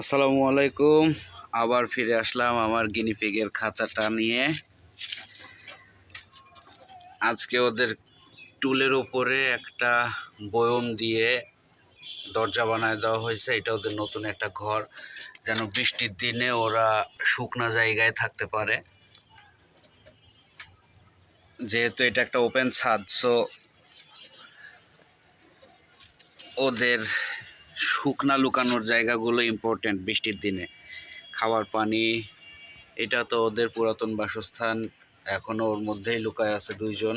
আসসালামু আলাইকুম। আবার ফিরে আসলাম আমার গিনিপিগের খাঁচাটা নিয়ে। আজকে ওদের টুলের ওপরে একটা বয়ম দিয়ে দরজা বানায় দেওয়া হয়েছে। এটা ওদের নতুন একটা ঘর। যেন বৃষ্টির দিনে ওরা শুকনা জায়গায় থাকতে পারে। যেহেতু এটা একটা ওপেন ছাদ, সো ওদের শুকনা লুকানোর জায়গাগুলো ইম্পর্টেন্ট বৃষ্টির দিনে। খাবার পানি, এটা তো ওদের পুরাতন বাসস্থান এখনও ওর মধ্যেই লুকায় আছে দুইজন।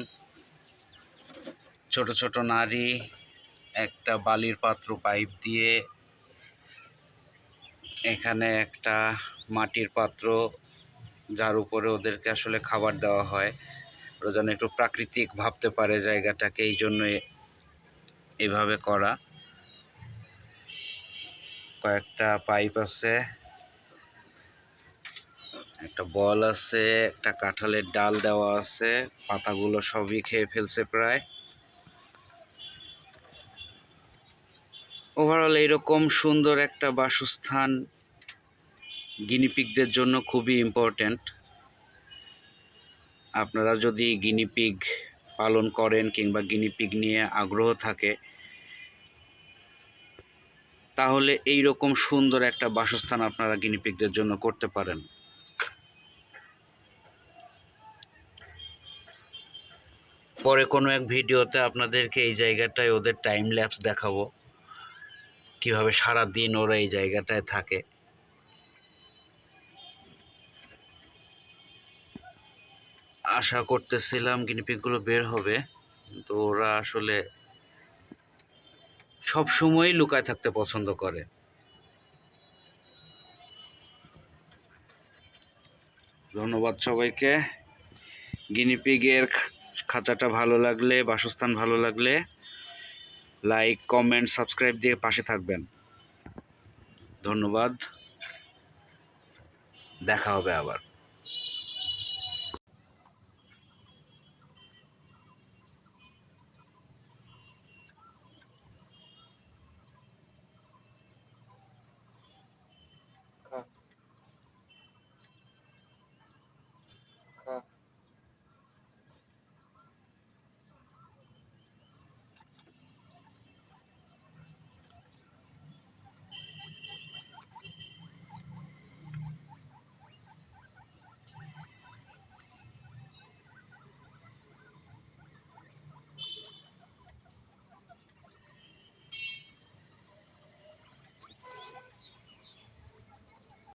ছোট ছোট নারী, একটা বালির পাত্র পাইপ দিয়ে, এখানে একটা মাটির পাত্র, যার উপরে ওদেরকে আসলে খাবার দেওয়া হয়। ওরা যেন একটু প্রাকৃতিক ভাবতে পারে জায়গাটাকে, এই জন্য এভাবে করা। কয়েকটা পাইপ আছে, একটা বল আছে, একটা কাঁঠালের ডাল দেওয়া আছে, পাতাগুলো সবই খেয়ে ফেলছে প্রায়। ওভারঅল এইরকম সুন্দর একটা বাসস্থান গিনিপিগদের জন্য খুবই ইম্পর্ট্যান্ট আপনারা যদি গিনিপিগ পালন করেন কিংবা গিনিপিগ নিয়ে আগ্রহ থাকে তাহলে এই রকম সুন্দর একটা বাসস্থান আপনারা গিনিপিগদের জন্য করতে পারেন। পরে কোনো এক ভিডিওতে আপনাদেরকে এই জায়গাটায় ওদের টাইম ল্যাপস দেখাবো। কীভাবে সারা দিন ওরা এই জায়গাটায় থাকে। আশা করতেছিলাম গিনিপিগগুলো বের হবে। কিন্তু ওরা আসলে সব সময়ই লুকায় থাকতে পছন্দ করে। ধন্যবাদ সবাইকে। গিনিপিগের খাঁচাটা ভালো লাগলে, বাসস্থান ভালো লাগলে লাইক, কমেন্ট, সাবস্ক্রাইব দিয়ে পাশে থাকবেন। ধন্যবাদ। দেখা হবে আবার।